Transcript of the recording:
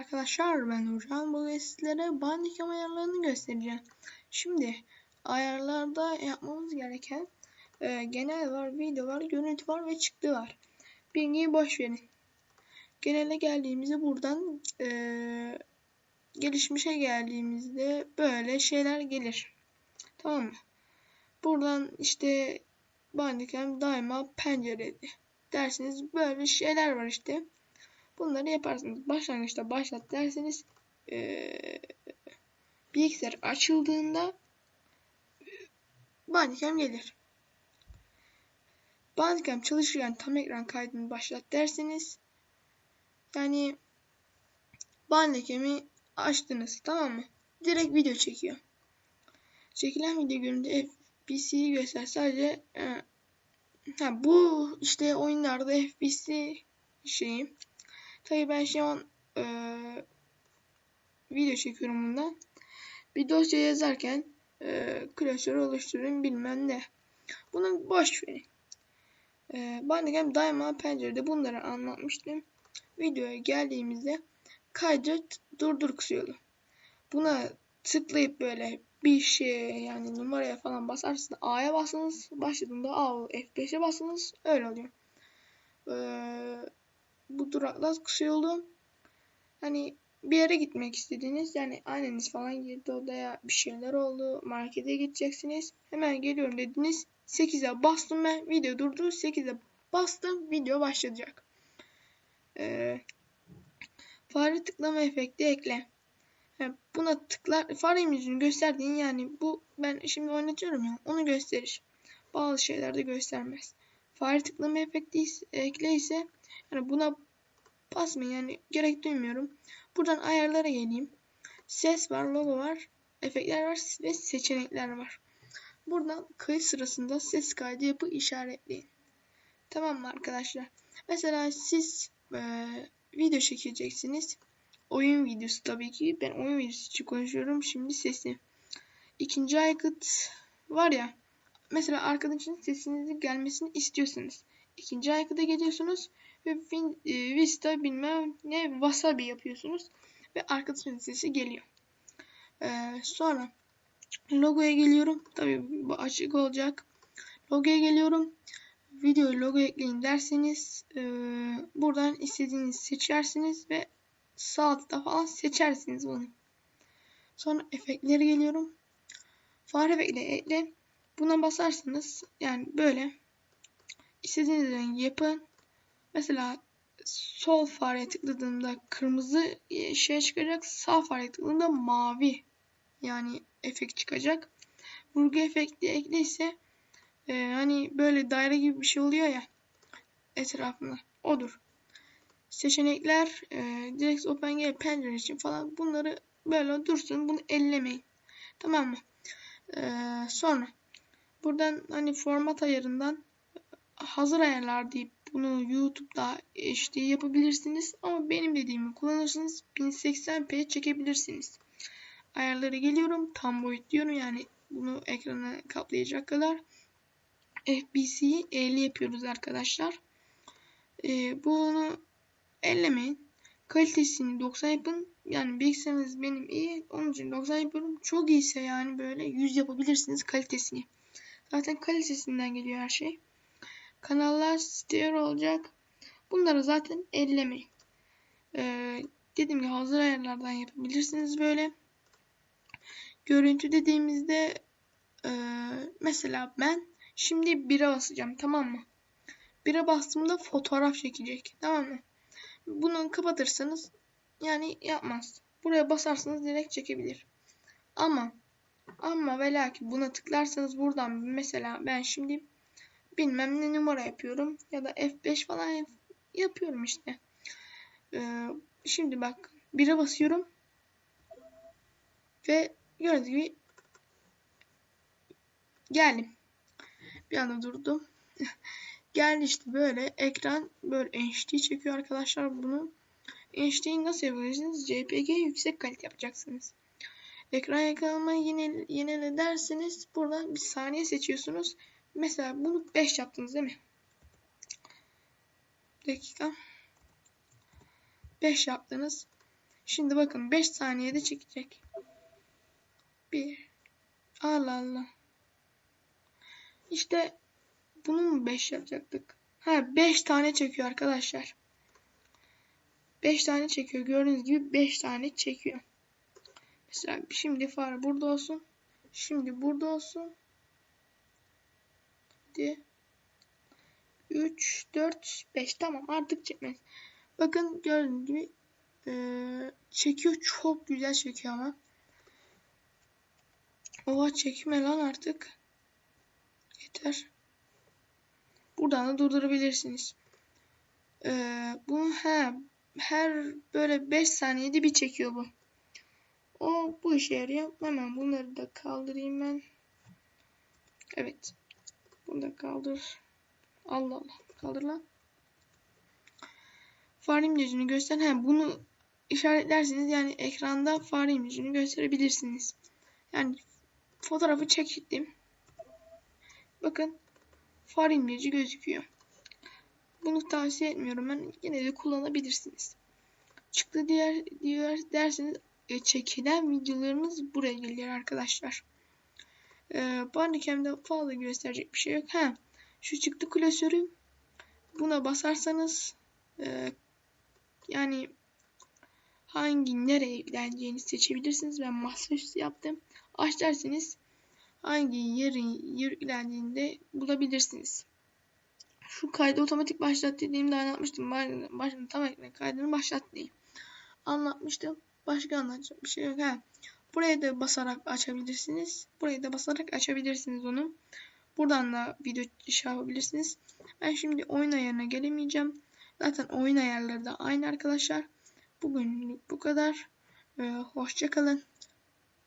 arkadaşlar ben Nurcan. Bugün sizlere Bandicam ayarlarını göstereceğim. Şimdi ayarlarda yapmamız gereken e, genel var, video var, görüntü var ve çıktı var. Bilgiyi boş verin. Genele geldiğimizde buradan e, gelişmişe geldiğimizde böyle şeyler gelir. Tamam mı? Buradan işte Bandicam daima pencerede dersiniz böyle şeyler var işte. Bunları yaparsınız. Başlangıçta başlat derseniz ee, bilgisayar açıldığında Bandicam gelir. Bandicam çalışırken tam ekran kaydını başlat derseniz yani Bandicam'i açtınız tamam mı? Direkt video çekiyor. Çekilen video görüntü FBC'yi göster sadece e, ha, bu işte oyunlarda FBC şeyi Tabii ben şu an e, video çekiyorum bundan. Bir dosya yazarken e, klasör oluşturayım bilmem ne. Bunu boş verin. E, Bandicam daima pencerede bunları anlatmıştım. Videoya geldiğimizde kaydet durdur kısıyordu. Buna tıklayıp böyle bir şey yani numaraya falan basarsınız. A'ya basınız. Başladığında A F5'e basınız. Öyle oluyor. Ee, bu duraklar kısa oldu. Hani bir yere gitmek istediniz. Yani anneniz falan girdi odaya bir şeyler oldu. Markete gideceksiniz. Hemen geliyorum dediniz. 8'e bastım ben. Video durdu. 8'e bastım. Video başlayacak. Ee, fare tıklama efekti ekle. Yani buna tıklar fare yüzünü gösterdiğin yani bu ben şimdi oynatıyorum ya onu gösterir. Bazı şeylerde göstermez. Fare tıklama efekti ekle ise yani buna basmayın yani gerek duymuyorum. Buradan ayarlara geleyim. Ses var, logo var, efektler var ve seçenekler var. Buradan kayıt sırasında ses kaydı yapı işaretleyin. Tamam mı arkadaşlar? Mesela siz e, video çekeceksiniz. Oyun videosu tabii ki. Ben oyun videosu için konuşuyorum. Şimdi sesi. İkinci aykıt var ya. Mesela arkadaşın sesinizi gelmesini istiyorsanız. ikinci aykıda geliyorsunuz ve e, Vista bilmem ne Wasabi yapıyorsunuz ve arkadaşın sesi geliyor. Ee, sonra logoya geliyorum. Tabi bu açık olacak. Logoya geliyorum. Video logo ekleyin derseniz e, buradan istediğinizi seçersiniz ve sağ altta falan seçersiniz bunu. Sonra efektlere geliyorum. Fare efekti ekle. Buna basarsanız yani böyle istediğiniz rengi yapın. Mesela sol fareye tıkladığımda kırmızı şey çıkacak. Sağ fareye tıkladığımda mavi yani efekt çıkacak. Vurgu efekti ekleyse e, hani böyle daire gibi bir şey oluyor ya etrafında. Odur. Seçenekler e, direkt OpenGL pencere için falan bunları böyle dursun. Bunu ellemeyin. Tamam mı? E, sonra buradan hani format ayarından hazır ayarlar deyip bunu YouTube'da HD yapabilirsiniz ama benim dediğimi kullanırsanız 1080p çekebilirsiniz. Ayarlara geliyorum. Tam boyut diyorum yani bunu ekrana kaplayacak kadar. FBC'yi 50 yapıyoruz arkadaşlar. Ee, bunu ellemeyin. Kalitesini 90 yapın. Yani bilgisayarınız benim iyi. Onun için 90 yapıyorum. Çok iyiyse yani böyle 100 yapabilirsiniz kalitesini. Zaten kalitesinden geliyor her şey. Kanallar stereo olacak. Bunları zaten ellemeyin. Ee, dediğim gibi hazır ayarlardan yapabilirsiniz böyle. Görüntü dediğimizde e, mesela ben şimdi 1'e basacağım tamam mı? 1'e bastığımda fotoğraf çekecek tamam mı? Bunu kapatırsanız yani yapmaz. Buraya basarsanız direkt çekebilir. Ama ama ve lakin buna tıklarsanız buradan mesela ben şimdi bilmem ne numara yapıyorum. Ya da F5 falan yapıyorum işte. Ee, şimdi bak 1'e basıyorum. Ve gördüğünüz gibi geldim. Bir anda durdum. Geldi işte böyle ekran böyle HD çekiyor arkadaşlar bunu. HD'yi nasıl yapacaksınız? JPG yüksek kalite yapacaksınız. Ekran yakalamayı yine yenile derseniz buradan bir saniye seçiyorsunuz. Mesela bunu 5 yaptınız değil mi? dakika. 5 yaptınız. Şimdi bakın 5 saniyede çekecek. 1 Allah Allah. İşte bunu mu 5 yapacaktık? Ha 5 tane çekiyor arkadaşlar. 5 tane çekiyor. Gördüğünüz gibi 5 tane çekiyor. Mesela şimdi fare burada olsun. Şimdi burada olsun. Hadi. 3, 4, 5. Tamam artık çekmez. Bakın gördüğünüz gibi ee, çekiyor. Çok güzel çekiyor ama. Oha çekme lan artık. Yeter. Buradan da durdurabilirsiniz. Ee, bunu he, her böyle 5 saniyede bir çekiyor bu. O bu işe yarıyor. Hemen bunları da kaldırayım ben. Evet. Bunu da kaldır. Allah Allah. Kaldır lan. Fare imlecini göster. He, bunu işaretlersiniz. Yani ekranda fare imlecini gösterebilirsiniz. Yani fotoğrafı çektim. Bakın fare imleci gözüküyor. Bunu tavsiye etmiyorum ben. Yine de kullanabilirsiniz. Çıktı diğer diğer derseniz çekilen videolarımız buraya geliyor arkadaşlar. E, Bandicam'da fazla gösterecek bir şey yok. Ha, şu çıktı klasörü buna basarsanız e, yani hangi nereye yükleneceğini seçebilirsiniz. Ben masaüstü yaptım. Aç derseniz hangi yerin yüklendiğini de bulabilirsiniz. Şu kaydı otomatik başlat dediğimde anlatmıştım. Başını tam ekran kaydını başlat diye. Anlatmıştım. Başka anlatacak bir şey yok. Ha. Buraya da basarak açabilirsiniz. Buraya da basarak açabilirsiniz onu. Buradan da video şey yapabilirsiniz. Ben şimdi oyun ayarına gelemeyeceğim. Zaten oyun ayarları da aynı arkadaşlar. Bugünlük bu kadar. Ee, hoşça kalın.